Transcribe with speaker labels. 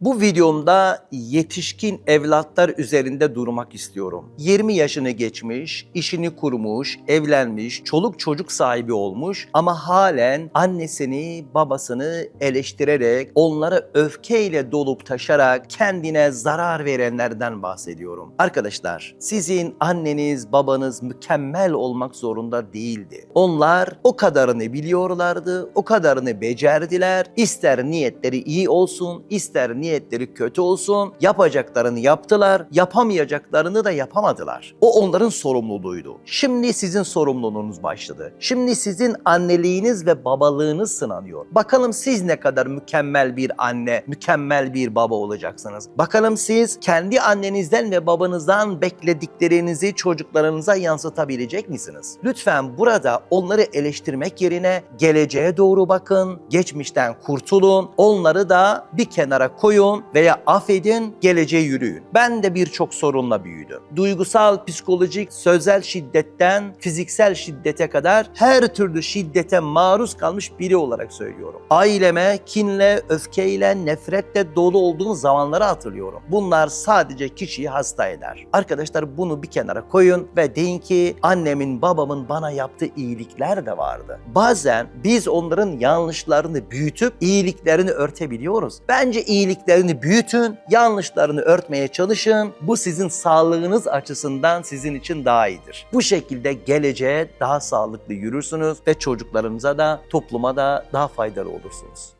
Speaker 1: Bu videomda yetişkin evlatlar üzerinde durmak istiyorum. 20 yaşını geçmiş, işini kurmuş, evlenmiş, çoluk çocuk sahibi olmuş ama halen annesini, babasını eleştirerek, onlara öfkeyle dolup taşarak kendine zarar verenlerden bahsediyorum. Arkadaşlar, sizin anneniz, babanız mükemmel olmak zorunda değildi. Onlar o kadarını biliyorlardı, o kadarını becerdiler. İster niyetleri iyi olsun, ister niyetleri kötü olsun, yapacaklarını yaptılar, yapamayacaklarını da yapamadılar. O onların sorumluluğuydu. Şimdi sizin sorumluluğunuz başladı. Şimdi sizin anneliğiniz ve babalığınız sınanıyor. Bakalım siz ne kadar mükemmel bir anne, mükemmel bir baba olacaksınız. Bakalım siz kendi annenizden ve babanızdan beklediklerinizi çocuklarınıza yansıtabilecek misiniz? Lütfen burada onları eleştirmek yerine geleceğe doğru bakın, geçmişten kurtulun, onları da bir kenara koyun veya affedin, geleceğe yürüyün. Ben de birçok sorunla büyüdüm. Duygusal, psikolojik, sözel şiddetten fiziksel şiddete kadar her türlü şiddete maruz kalmış biri olarak söylüyorum. Aileme kinle, öfkeyle, nefretle dolu olduğum zamanları hatırlıyorum. Bunlar sadece kişiyi hasta eder. Arkadaşlar bunu bir kenara koyun ve deyin ki annemin, babamın bana yaptığı iyilikler de vardı. Bazen biz onların yanlışlarını büyütüp iyiliklerini örtebiliyoruz. Bence iyiliklerini büyütün, yanlışlarını örtmeye çalışın. Bu sizin sağlığınız açısından sizin için daha iyidir. Bu şekilde geleceğe daha sağlıklı yürürsünüz ve çocuklarınıza da topluma da daha faydalı olursunuz.